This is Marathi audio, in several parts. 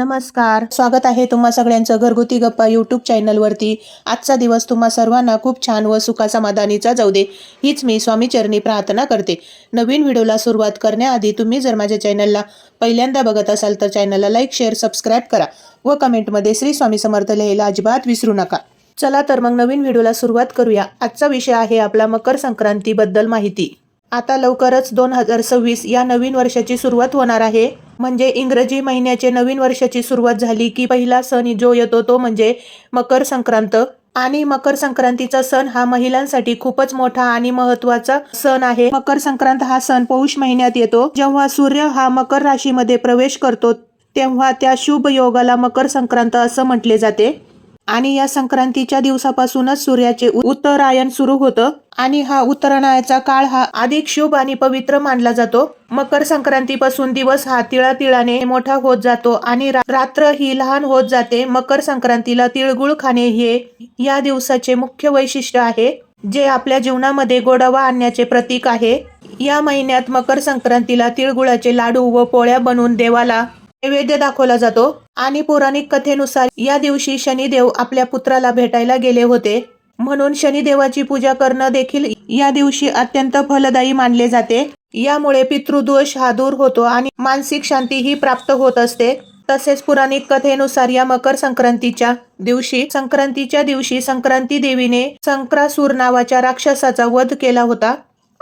नमस्कार. स्वागत आहे तुम्हा सगळ्यांचं घरगुती गप्पा यूट्यूब चॅनलवरती आजचा दिवस तुम्हा सर्वांना खूप छान व सुखासमाधानीचा जाऊ दे. हीच मी स्वामी चरणी प्रार्थना करते. नवीन व्हिडिओला सुरुवात करण्याआधी तुम्ही जर माझ्या चॅनलला पहिल्यांदा बघत असाल तर चॅनलला लाईक शेअर सबस्क्राईब करा व कमेंटमध्ये श्री स्वामी समर्थ लिहायला अजिबात विसरू नका. चला तर मग नवीन व्हिडिओला सुरुवात करूया. आजचा विषय आहे आपला मकर संक्रांतीबद्दल माहिती. आता लवकरच दोन हजार सव्वीस या नवीन वर्षाची सुरुवात होणार आहे. म्हणजे इंग्रजी महिन्याचे नवीन वर्षाची सुरुवात झाली की पहिला सण जो येतो तो म्हणजे मकर संक्रांत. आणि मकर संक्रांतीचा सण हा महिलांसाठी खूपच मोठा आणि महत्त्वाचा सण आहे. मकर संक्रांत हा सण पौष महिन्यात येतो. जेव्हा सूर्य हा मकर राशीमध्ये प्रवेश करतो तेव्हा त्या शुभ योगाला मकर संक्रांत असं म्हटले जाते. आणि या संक्रांतीच्या दिवसापासूनच सूर्याचे उत्तरायण सुरू होतं. आणि हा उत्तरायणाचा काळ हा अधिक शुभ आणि पवित्र मानला जातो. मकर संक्रांतीपासून दिवस हा तिळातिळाने मोठा होत जातो आणि रात्र ही लहान होत जाते. मकर संक्रांतीला तिळगुळ खाणे हे या दिवसाचे मुख्य वैशिष्ट्य आहे जे आपल्या जीवनामध्ये गोडावा आणण्याचे प्रतीक आहे. या महिन्यात मकर संक्रांतीला तिळगुळाचे लाडू व पोळ्या बनवून देवाला नैवेद्य दाखवला जातो. आणि पौराणिक कथेनुसार या दिवशी शनिदेव आपल्या पुत्राला भेटायला गेले होते. म्हणून शनिदेवाची पूजा करणं देखील या दिवशी अत्यंत फलदायी मानले जाते. यामुळे पितृदोष हा दूर होतो आणि मानसिक शांतीही प्राप्त होत असते. तसेच पुराणिक कथेनुसार या मकर संक्रांतीच्या दिवशी संक्रांतीच्या दिवशी संक्रांती देवीने संक्रासूर नावाच्या राक्षसाचा वध केला होता.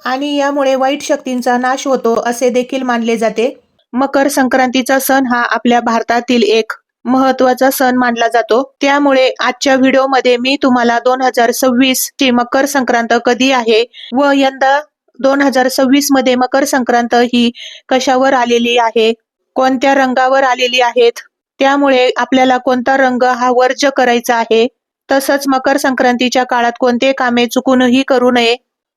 आणि यामुळे वाईट शक्तींचा नाश होतो असे देखील मानले जाते. मकर संक्रांतीचा सण हा आपल्या भारतातील एक महत्त्वाचा सण मानला जातो. त्यामुळे आजच्या व्हिडिओमध्ये मी तुम्हाला दोन हजार सव्वीस ची मकर संक्रांत कधी आहे व यंदा दोन हजार सव्वीसमध्ये मकर संक्रांत ही कशावर आलेली आहे कोणत्या रंगावर आलेली आहेत त्यामुळे आपल्याला कोणता रंग हा वर्ज करायचा आहे तसंच मकर संक्रांतीच्या काळात कोणते कामे चुकूनही करू नये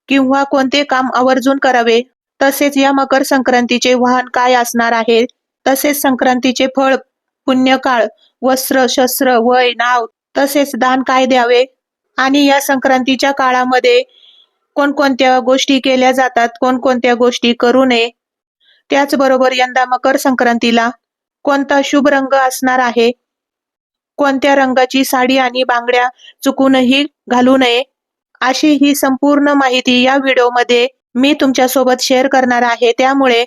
किंवा कोणते काम आवर्जून करावे तसेच या मकर संक्रांतीचे वाहन काय असणार आहे? तसेच संक्रांतीचे फळ पुण्यकाळ वस्त्र शस्त्र वय नाव तसेच दान काय द्यावे? आणि या संक्रांतीच्या काळामध्ये कोणकोणत्या गोष्टी केल्या जातात? कोणकोणत्या गोष्टी करू नये? त्याचबरोबर यंदा मकर संक्रांतीला कोणता शुभ रंग असणार आहे? कोणत्या रंगाची साडी आणि बांगड्या चुकूनही घालू नये? अशी ही संपूर्ण माहिती या व्हिडिओमध्ये मी तुमच्यासोबत शेअर करणार आहे. त्यामुळे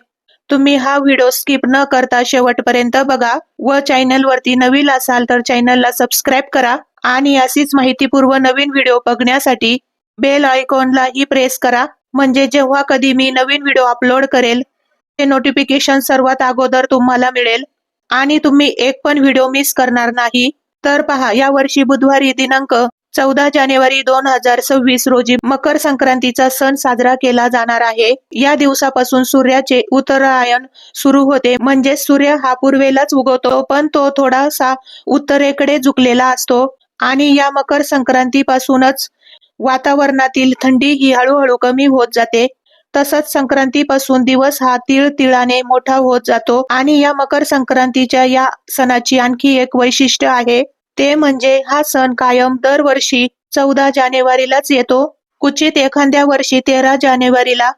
तुम्ही हा व्हिडिओ स्किप न करता शेवटपर्यंत बघा व चॅनलवरती नवीन असाल तर चॅनलला सबस्क्राईब करा आणि अशीच माहितीपूर्व नवीन व्हिडिओ बघण्यासाठी बेल आयकॉनलाही प्रेस करा. म्हणजे जेव्हा कधी मी नवीन व्हिडिओ अपलोड करेल ते नोटिफिकेशन सर्वात अगोदर तुम्हाला मिळेल. आणि तुम्ही एक पण व्हिडिओ मिस करणार नाही. तर पहा या वर्षी बुधवारी दिनांक चौदा जानेवारी दोन हजार सव्वीस रोजी मकर संक्रांतीचा सण साजरा केला जाणार आहे. या दिवसापासून सूर्याचे उत्तरायण सुरू होते. म्हणजे सूर्य हा पूर्वेलाच उगवतो पण तो थोडासा उत्तरेकडे झुकलेला असतो. आणि या मकर संक्रांतीपासूनच वातावरणातील थंडी ही हळूहळू कमी होत जाते. तसंच संक्रांतीपासून दिवस हा तिळ तिळाने मोठा होत जातो. आणि या मकर संक्रांतीच्या या सणाची आणखी एक वैशिष्ट्य आहे. ते म्हणजे हा सण कायम दरवर्षी चौदा जानेवारीलाच येतो. क्वचित एखाद्या वर्षी तेरा जानेवारीला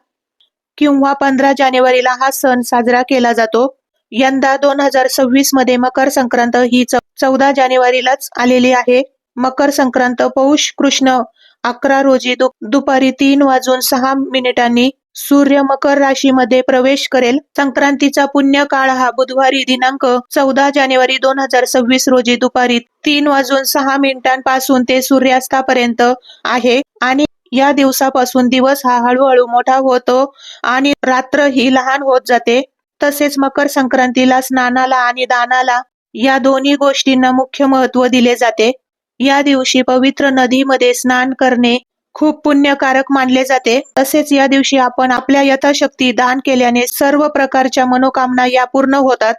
किंवा पंधरा जानेवारीला हा सण साजरा केला जातो. यंदा दोन हजार सव्वीसमध्ये मकर संक्रांत ही चौदा जानेवारीलाच आलेली आहे. मकर संक्रांत पौष कृष्ण अकरा रोजी दुपारी तीन वाजून सहा मिनिटांनी सूर्य मकर राशीमध्ये प्रवेश करेल. संक्रांतीचा पुण्य काळ हा बुधवारी दिनांक चौदा जानेवारी दोन हजार सव्वीस रोजी दुपारी तीन वाजून सहा मिनिटांपासून ते सूर्यास्तापर्यंत आहे. आणि या दिवसापासून दिवस हा हळूहळू मोठा होतो आणि रात्र ही लहान होत जाते. तसेच मकर संक्रांतीला स्नानाला आणि दानाला या दोन्ही गोष्टींना मुख्य महत्त्व दिले जाते. या दिवशी पवित्र नदीमध्ये स्नान करणे खूप पुण्यकारक मानले जाते. तसेच या दिवशी आपण आपल्या यथाशक्ती दान केल्याने सर्व प्रकारच्या मनोकामना या पूर्ण होतात.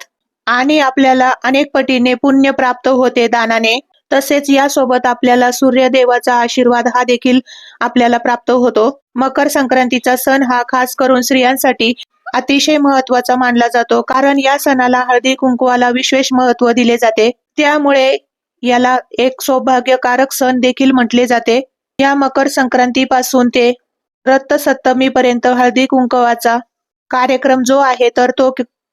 आणि आपल्याला अनेक पटीने पुण्य प्राप्त होते दानाने. तसेच यासोबत आपल्याला सूर्यदेवाचा आशीर्वाद हा देखील आपल्याला प्राप्त होतो. मकर संक्रांतीचा सण हा खास करून स्त्रियांसाठी अतिशय महत्त्वाचा मानला जातो. कारण या सणाला हळदी कुंकवाला विशेष महत्त्व दिले जाते. त्यामुळे याला एक सौभाग्यकारक सण देखील म्हटले जाते. या मकर संक्रांतीपासून ते रथसप्तमीपर्यंत हळदीकुंकवाचा हळदी कुंकवाचा कार्यक्रम जो आहे तर तो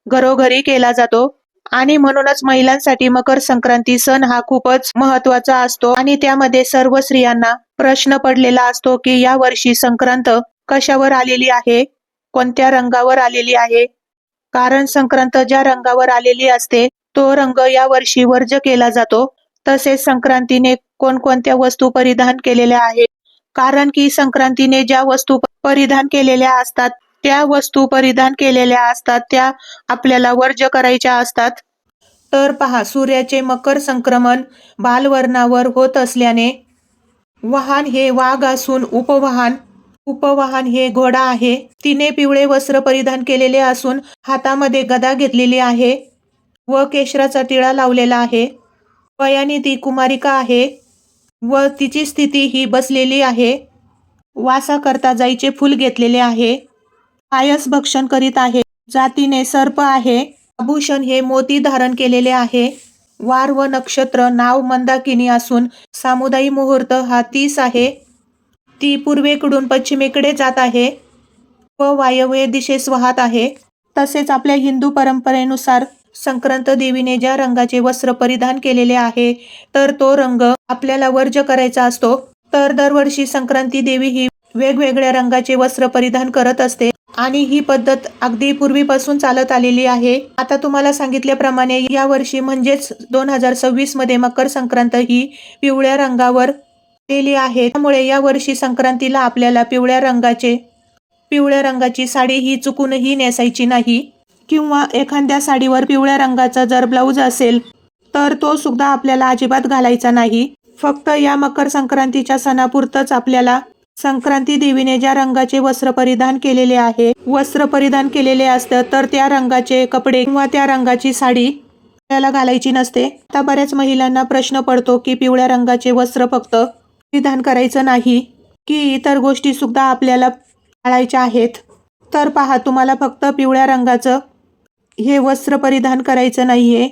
घरोघरी केला जातो. आणि म्हणूनच महिलांसाठी मकर संक्रांती सण हा खूपच महत्त्वाचा असतो. आणि त्यामध्ये सर्व स्त्रियांना प्रश्न पडलेला असतो की या वर्षी संक्रांत कशावर आलेली आहे? कोणत्या रंगावर आलेली आहे? कारण संक्रांत ज्या रंगावर आलेली असते तो रंग या वर्षी वर्ज केला जातो. तसेच संक्रांतीने कोणकोणत्या वस्तू परिधान केलेल्या आहेत? कारण की संक्रांतीने ज्या वस्तू परिधान केलेल्या असतात त्या वस्तू परिधान केलेल्या असतात त्या आपल्याला वर्ज करायच्या असतात. तर पहा सूर्याचे मकर संक्रमण बालवर्णावर होत असल्याने वाहन हे वाघ असून उपवाहन उपवाहन हे घोडा आहे. तिने पिवळे वस्त्र परिधान केलेले असून हातामध्ये गदा घेतलेली आहे व केशराचा टिळा लावलेला आहे. वयाने ती कुमारिका आहे व तिची स्थिती ही बसलेली आहे. वासा करता जाईचे फूल घेतलेले आहे. पायस भक्षण करीत आहे. जातीने सर्प आहे. आभूषण हे मोती धारण केलेले आहे. वार व नक्षत्र नाव मंदाकिनी असून सामुदायिक मुहूर्त हा तीस आहे. ती पूर्वेकडून पश्चिमेकडे जात आहे व वायव्य दिशेस वाहत आहे. तसेच आपल्या हिंदू परंपरेनुसार संक्रांत देवीने ज्या रंगाचे वस्त्र परिधान केलेले आहे तर तो रंग आपल्याला वर्ज्य करायचा असतो. तर दरवर्षी संक्रांती देवी ही वेगवेगळ्या रंगाचे वस्त्र परिधान करत असते आणि ही पद्धत अगदी पूर्वीपासून चालत आलेली आहे. आता तुम्हाला सांगितल्याप्रमाणे या वर्षी म्हणजेच दोन हजार सव्वीसमध्ये मकर संक्रांत ही पिवळ्या रंगावर केली आहे. त्यामुळे या वर्षी संक्रांतीला आपल्याला पिवळ्या रंगाचे पिवळ्या रंगाची साडी ही चुकूनही नेसायची नाही. किंवा एखाद्या साडीवर पिवळ्या रंगाचा जर ब्लाऊज असेल तर तो सुद्धा आपल्याला अजिबात घालायचा नाही. फक्त या मकर संक्रांतीच्या सणापुरतच आपल्याला संक्रांती देवीने ज्या रंगाचे वस्त्र परिधान केलेले आहे वस्त्र परिधान केलेले असतं तर त्या रंगाचे कपडे किंवा त्या रंगाची साडी आपल्याला घालायची नसते. आता बऱ्याच महिलांना प्रश्न पडतो की पिवळ्या रंगाचे वस्त्र फक्त परिधान करायचं नाही की इतर गोष्टी सुद्धा आपल्याला पाळायच्या आहेत. तर पहा तुम्हाला फक्त पिवळ्या रंगाचं हे वस्त्र परिधान करायचं नाही आहे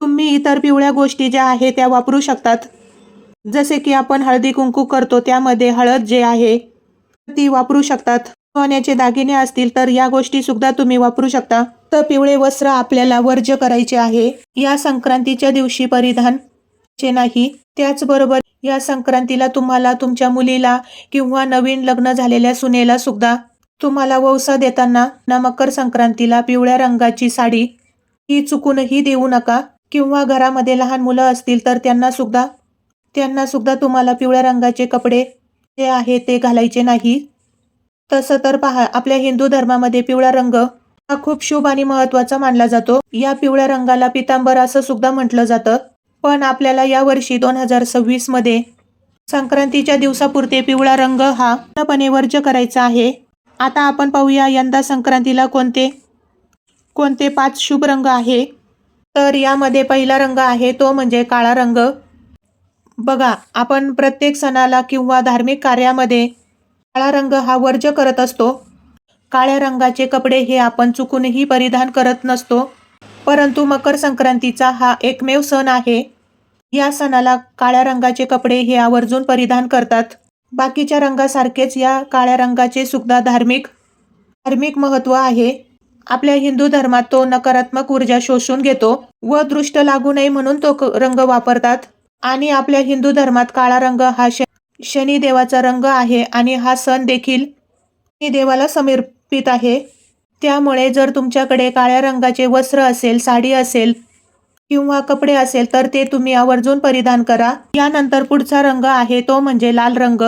तुम्ही इतर पिवळ्या गोष्टी ज्या आहे त्या वापरू शकतात. जसे की आपण हळदी कुंकू करतो त्यामध्ये हळद जे आहे ती वापरू शकतात. सोन्याचे दागिने असतील तर या गोष्टी सुद्धा तुम्ही वापरू शकता. तर पिवळे वस्त्र आपल्याला वर्ज करायचे आहे. या संक्रांतीच्या दिवशी परिधान चे नाही. त्याचबरोबर या संक्रांतीला तुम्हाला तुमच्या मुलीला किंवा नवीन लग्न झालेल्या सुनेला सुद्धा तुम्हाला वौसा देताना ना मकर संक्रांतीला पिवळ्या रंगाची साडी ही चुकूनही देऊ नका. किंवा घरामध्ये लहान मुलं असतील तर त्यांना सुद्धा त्यांना सुद्धा तुम्हाला पिवळ्या रंगाचे कपडे जे आहे ते घालायचे नाही. तसं तर पहा आपल्या हिंदू धर्मामध्ये पिवळा रंग हा खूप शुभ आणि महत्त्वाचा मानला जातो. या पिवळ्या रंगाला पितांबर असं सुद्धा म्हटलं जातं. पण आपल्याला या वर्षी दोन हजार सव्वीसमध्ये संक्रांतीच्या दिवसापुरते पिवळा रंग हा पूर्णपणे वर्ज करायचा आहे. आता आपण पाहूया यंदा संक्रांतीला कोणते कोणते पाच शुभ रंग आहे. तर यामध्ये पहिला रंग आहे तो म्हणजे काळा रंग. बघा आपण प्रत्येक सणाला किंवा धार्मिक कार्यामध्ये काळा रंग हा वर्ज करत असतो. काळ्या रंगाचे कपडे हे आपण चुकूनही परिधान करत नसतो. परंतु मकर संक्रांतीचा हा एकमेव सण आहे. या सणाला काळ्या रंगाचे कपडे हे आवर्जून परिधान करतात. बाकीच्या रंगासारखेच या काळ्या रंगाचे सुद्धा धार्मिक धार्मिक महत्त्व आहे. आपल्या हिंदू धर्मात तो नकारात्मक ऊर्जा शोषून घेतो व दृष्ट लागू नये म्हणून तो क- रंग वापरतात. आणि आपल्या हिंदू धर्मात काळा रंग हा श शनी देवाचा रंग आहे आणि हा सण देखील देवाला समर्पित आहे. त्यामुळे जर तुमच्याकडे काळ्या रंगाचे वस्त्र असेल साडी असेल किंवा कपडे असेल तर ते तुम्ही आवर्जून परिधान करा. यानंतर पुढचा रंग आहे तो म्हणजे लाल रंग.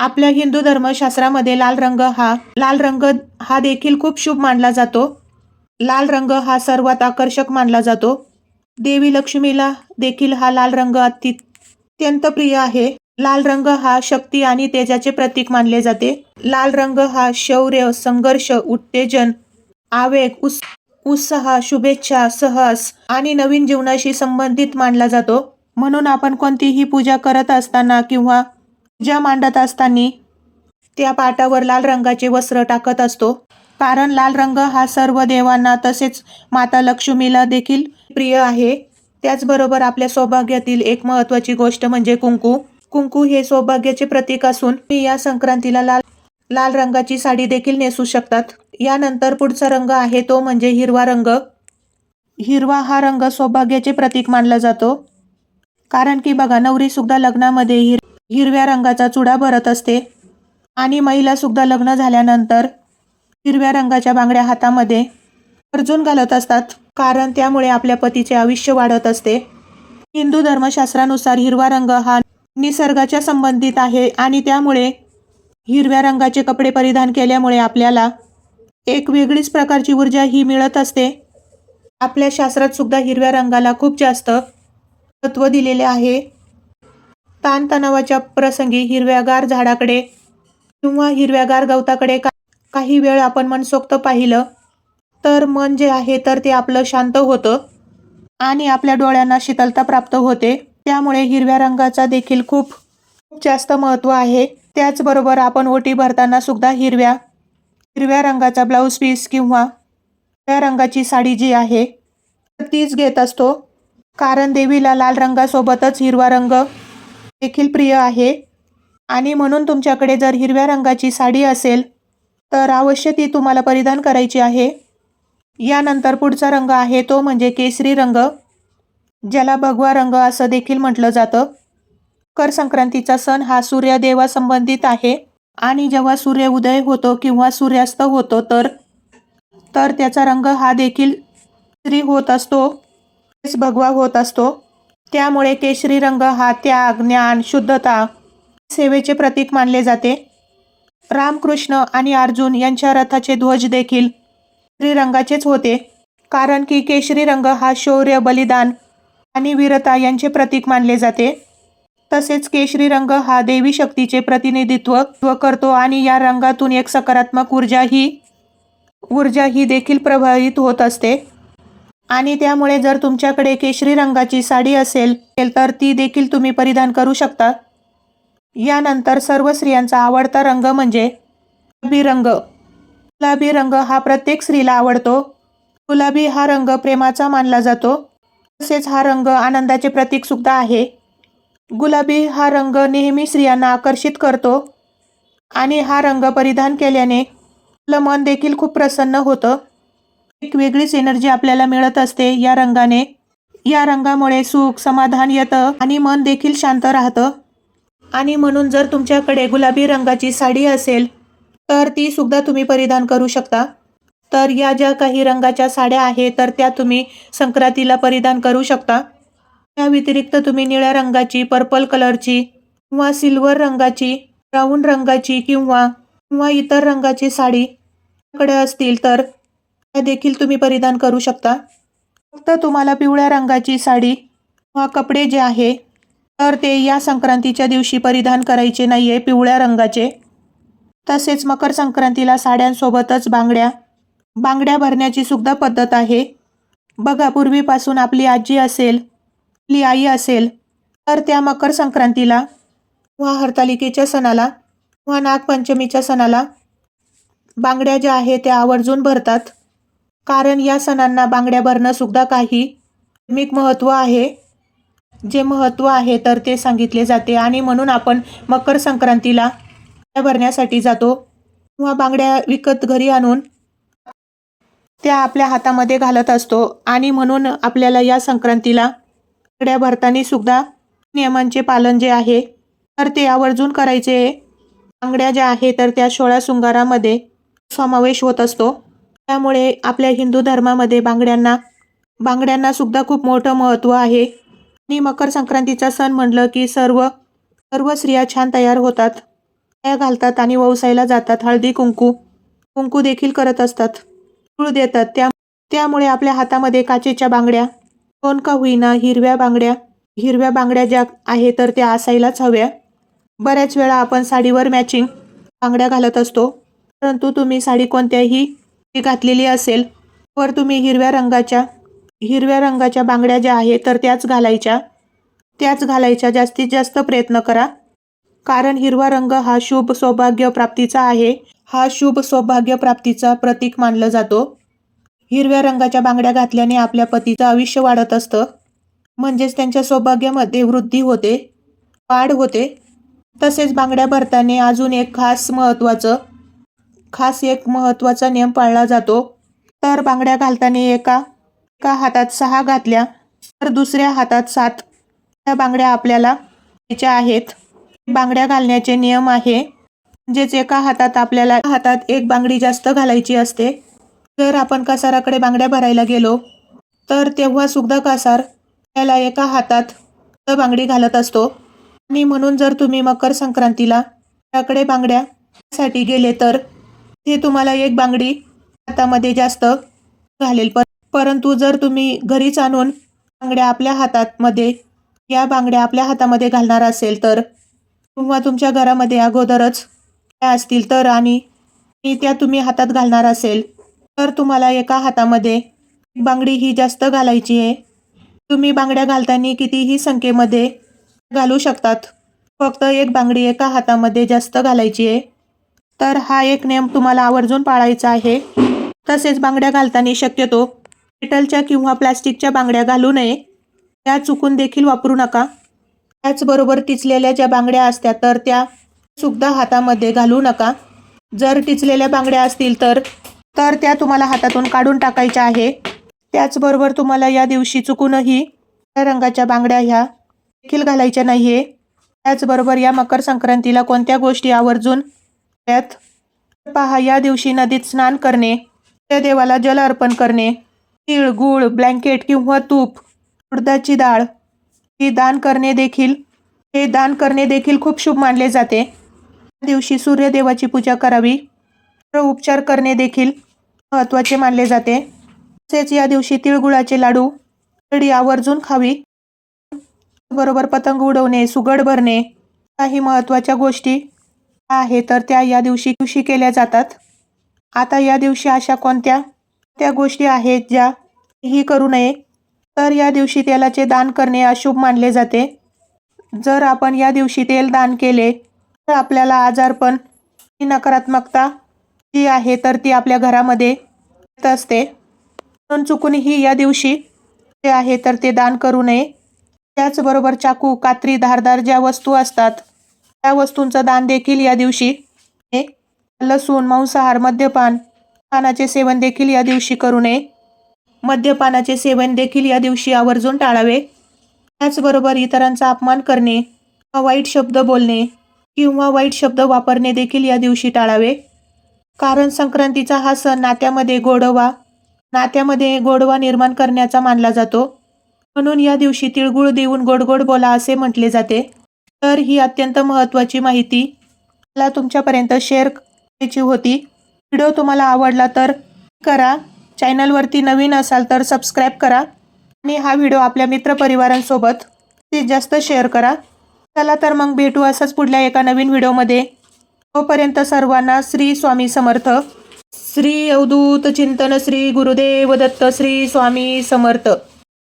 आपल्या हिंदू धर्मशास्त्रामध्ये लाल रंग हा लाल रंग हा देखील खूप शुभ मानला जातो. लाल रंग हा सर्वात आकर्षक मानला जातो. देवी लक्ष्मीला देखील हा लाल रंग अत्यंत प्रिय आहे. लाल रंग हा शक्ती आणि तेजाचे प्रतीक मानले जाते. लाल रंग हा शौर्य संघर्ष उत्तेजन आवेग उस उत्साह शुभेच्छा सहस आणि नवीन जीवनाशी संबंधित मानला जातो. म्हणून आपण कोणतीही पूजा करत असताना किंवा पूजा मांडत असताना त्या पाटावर लाल रंगाचे वस्त्र टाकत असतो. कारण लाल रंग हा सर्व देवांना तसेच माता लक्ष्मीला देखील प्रिय आहे. त्याचबरोबर आपल्या सौभाग्यातील एक महत्वाची गोष्ट म्हणजे कुंकू. कुंकू हे सौभाग्याचे प्रतीक असून मी या संक्रांतीला लाल लाल रंगाची साडी देखील नेसू शकतात. यानंतर पुढचा रंग आहे तो म्हणजे हिरवा रंग. हिरवा हा रंग सौभाग्याचे प्रतीक मानला जातो. कारण की बघा नवरी सुद्धा लग्नामध्ये हिर हिरव्या रंगाचा चुडा भरत असते. आणि महिला सुद्धा लग्न झाल्यानंतर हिरव्या रंगाच्या बांगड्या हातामध्ये अर्जून घालत असतात. कारण त्यामुळे आपल्या पतीचे आयुष्य वाढत असते. हिंदू धर्मशास्त्रानुसार हिरवा रंग हा निसर्गाच्या संबंधित आहे आणि त्यामुळे हिरव्या रंगाचे कपडे परिधान केल्यामुळे आपल्याला एक वेगळीच प्रकारची ऊर्जा ही मिळत असते. आपल्या शास्त्रात सुद्धा हिरव्या रंगाला खूप जास्त महत्त्व दिलेले आहे. ताणतणावाच्या प्रसंगी हिरव्यागार झाडाकडे किंवा हिरव्यागार गवताकडे का काही वेळ आपण मनसोक्त पाहिलं तर मन जे आहे तर ते आपलं शांत होतं आणि आपल्या डोळ्यांना शीतलता प्राप्त होते. त्यामुळे हिरव्या रंगाचा देखील खूप खूप जास्त महत्त्व आहे. त्याचबरोबर आपण ओटी भरताना सुद्धा हिरव्या हिरव्या रंगाचा ब्लाऊज पीस किंवा हिरव्या रंगाची साडी जी आहे तर तीच घेत असतो. कारण देवीला लाल रंगासोबतच हिरवा रंग देखील प्रिय आहे. आणि म्हणून तुमच्याकडे जर हिरव्या रंगाची साडी असेल तर अवश्य ती तुम्हाला परिधान करायची आहे. यानंतर पुढचा रंग आहे तो म्हणजे केसरी रंग ज्याला भगवा रंग असं देखील म्हटलं जातं. मकर संक्रांतीचा सण हा सूर्यदेवासंबंधित आहे. आणि जेव्हा सूर्य उदय होतो किंवा सूर्यास्त होतो तर तर त्याचा रंग हा देखील स्त्री होत असतो. भगवा होत असतो. त्यामुळे केशरी रंग हा त्याग ज्ञान शुद्धता सेवेचे प्रतीक मानले जाते. रामकृष्ण आणि अर्जुन यांच्या रथाचे ध्वज देखील श्रीरंगाचेच होते. कारण की केशरी रंग हा शौर्य बलिदान आणि वीरता यांचे प्रतीक मानले जाते. तसेच केशरी रंग हा देवी शक्तीचे प्रतिनिधित्व करतो आणि या रंगातून एक सकारात्मक ऊर्जा ही ऊर्जा ही देखील प्रभावित होत असते. आणि त्यामुळे जर तुमच्याकडे केशरी रंगाची साडी असेल तर ती देखील तुम्ही परिधान करू शकता. यानंतर सर्व स्त्रियांचा आवडता रंग म्हणजे गुलाबी रंग. गुलाबी रंग हा प्रत्येक स्त्रीला आवडतो. गुलाबी हा रंग प्रेमाचा मानला जातो. तसेच हा रंग आनंदाचे प्रतीक सुद्धा आहे. गुलाबी हा रंग नेहमी स्त्रियांना आकर्षित करतो आणि हा रंग परिधान केल्याने आपलं मन देखील खूप प्रसन्न होतं. एक वेगळीच एनर्जी आपल्याला मिळत असते. या रंगाने या रंगामुळे सुख समाधान येतं आणि मन देखील शांत राहतं. आणि म्हणून जर तुमच्याकडे गुलाबी रंगाची साडी असेल तर ती सुद्धा तुम्ही परिधान करू शकता. तर या ज्या काही रंगाच्या साड्या आहेत तर त्या तुम्ही संक्रांतीला परिधान करू शकता. त्या व्यतिरिक्त तुम्ही निळ्या रंगाची पर्पल कलरची किंवा सिल्वर रंगाची ब्राऊन रंगाची किंवा किंवा इतर रंगाची साडी कडे असतील तर त्या देखील तुम्ही परिधान करू शकता. फक्त तुम्हाला पिवळ्या रंगाची साडी किंवा कपडे जे आहे तर ते या संक्रांतीच्या दिवशी परिधान करायचे नाही आहे पिवळ्या रंगाचे. तसेच मकर संक्रांतीला साड्यांसोबतच बांगड्या बांगड्या भरण्याची सुद्धा पद्धत आहे. बघा पूर्वीपासून आपली आजी असेल आपली आई असेल तर त्या मकर संक्रांतीला किंवा हरतालिकेच्या सणाला किंवा नागपंचमीच्या सणाला बांगड्या ज्या आहेत त्या आवर्जून भरतात. कारण या सणांना बांगड्या भरणं सुद्धा काही धार्मिक महत्त्व आहे. जे महत्त्व आहे तर ते सांगितले जाते आणि म्हणून आपण मकर संक्रांतीला भरण्यासाठी जातो. किंवा बांगड्या विकत घरी आणून त्या आपल्या हातामध्ये घालत असतो. आणि म्हणून आपल्याला या संक्रांतीला बांगड्या भरताना सुद्धा नियमांचे पालन जे आहे तर ते आवर्जून करायचे. आहे. बांगड्या ज्या आहे तर त्या सोळा शृंगारामध्ये समावेश होत असतो. त्यामुळे आपल्या हिंदू धर्मामध्ये बांगड्यांना बांगड्यांना सुद्धा खूप मोठं महत्त्व आहे. आणि मकर संक्रांतीचा सण म्हटलं की सर्व सर्व स्त्रिया छान तयार होतात. त्या घालतात आणि व्यवसायाला जातात हळदी कुंकू कुंकू देखील करत असतात. फूळ देतात. त्या त्यामुळे आपल्या हातामध्ये काचेच्या बांगड्या कोण का होईना हिरव्या बांगड्या. हिरव्या बांगड्या ज्या आहे तर त्या असायलाच हव्या. बऱ्याच वेळा आपण साडीवर मॅचिंग बांगड्या घालत असतो. परंतु तुम्ही साडी कोणत्याही घातलेली असेल वर तुम्ही हिरव्या रंगाच्या हिरव्या रंगाच्या बांगड्या ज्या आहेत तर त्याच घालायच्या. त्याच घालायच्या. जास्तीत जास्त प्रयत्न करा. कारण हिरवा रंग हा शुभ सौभाग्य प्राप्तीचा आहे. हा शुभ सौभाग्य प्राप्तीचा प्रतीक मानला जातो. हिरव्या रंगाच्या बांगड्या घातल्याने आपल्या पतीचं आयुष्य वाढत असतं. म्हणजेच त्यांच्या सौभाग्यामध्ये वृद्धी होते वाढ होते. तसेच बांगड्या भरताना अजून एक खास महत्त्वाचं खास एक महत्त्वाचा नियम पाळला जातो. तर बांगड्या घालताना एका एका हातात सहा घातल्या तर दुसऱ्या हातात सात. त्या बांगड्या आपल्याला घ्यायच्या आहेत. बांगड्या घालण्याचे नियम आहे म्हणजेच एका हातात आपल्याला हातात एक बांगडी जास्त घालायची असते. जर आपण कासाराकडे बांगड्या भरायला गेलो तर तेव्हा सुद्धा कासार त्याला एका हातात बांगडी घालत असतो. आणि म्हणून जर तुम्ही मकर संक्रांतीला त्याकडे बांगड्या साठी गेले तर ते तुम्हाला एक बांगडी हातामध्ये जास्त घालेल. पर परंतु जर तुम्ही घरीच आणून बांगड्या आपल्या हातामध्ये या बांगड्या आपल्या हातामध्ये घालणार असेल तर किंवा तुमच्या घरामध्ये अगोदरच त्या असतील तर आणि त्या तुम्ही हातात घालणार असेल. तर तुम्हाला एका हातामध्ये बांगडी ही जास्त घालायची आहे. तुम्ही बांगड्या घालताना कितीही संख्येमध्ये घालू शकतात. फक्त एक बांगडी एका हातामध्ये जास्त घालायची आहे. तर हा एक नियम तुम्हाला आवर्जून पाळायचा आहे. तसेच बांगड्या घालताना शक्यतो मेटलच्या किंवा प्लास्टिकच्या बांगड्या घालू नये. त्या चुकून देखील वापरू नका. त्याचबरोबर टिचलेल्या ज्या बांगड्या असत्या तर त्या सुद्धा हातामध्ये घालू नका. जर टिचलेल्या बांगड्या असतील तर तर त्या तुम्हाला हातातून काढून टाकायच्या आहे. त्याचबरोबर तुम्हाला या दिवशी चुकूनही रंगाच्या बांगड्या ह्या देखील घालायच्या नाहीये. त्याचबरोबर या मकर संक्रांतीला कोणत्या गोष्टी आवर्जून त्यात पहा या दिवशी नदीत स्नान करणे त्या देवाला जल अर्पण करणे तीळ गूळ ब्लँकेट किंवा तूप उडदाची डाळ ही दान करणे देखील हे दान करणे देखील खूप शुभ मानले जाते. त्या दिवशी सूर्यदेवाची पूजा करावी उपचार करणे देखील महत्त्वाचे मानले जाते. तसेच या दिवशी तिळगुळाचे लाडू कढी आवर्जून खावी. बरोबर पतंग उडवणे सुगड भरणे काही महत्त्वाच्या गोष्टी आहे तर त्या या दिवशी दिवशी केल्या जातात. आता या दिवशी अशा कोणत्या त्या गोष्टी आहेत ज्या ही करू नये? तर या दिवशी तेलाचे दान करणे अशुभ मानले जाते. जर आपण या दिवशी तेल दान केले तर आपल्याला आजारपण ही नकारात्मकता ही आहे तर ती आपल्या घरामध्ये येत असते. म्हणून चुकूनही या दिवशी जे आहे तर ते दान करू नये. त्याचबरोबर चाकू कात्री धारदार ज्या वस्तू असतात त्या वस्तूंचं दान देखील या दिवशी लसूण मांसाहार मद्यपान पानाचे सेवन देखील या दिवशी करू नये. मद्यपानाचे सेवन देखील या दिवशी आवर्जून टाळावे. त्याचबरोबर इतरांचा अपमान करणे वाईट शब्द बोलणे किंवा वाईट शब्द वापरणे देखील या दिवशी टाळावे. कारण संक्रांतीचा हा सण नात्यामध्ये गोडवा नात्यामध्ये गोडवा निर्माण करण्याचा मानला जातो. म्हणून या दिवशी तिळगुळ देऊन गोड गोड बोला असे म्हटले जाते. तर ही अत्यंत महत्त्वाची माहिती मला तुमच्यापर्यंत शेअर करायची होती. व्हिडिओ तुम्हाला आवडला तर करा. चॅनलवरती नवीन असाल तर सबस्क्राईब करा. आणि हा व्हिडिओ आपल्या मित्रपरिवारांसोबत ते जास्त शेअर करा. चला तर मग भेटू असंच पुढल्या एका नवीन व्हिडिओमध्ये. तोपर्यंत सर्वांना श्री स्वामी समर्थ. श्री अवधूत चिंतन श्री गुरुदेव दत्त श्री स्वामी समर्थ.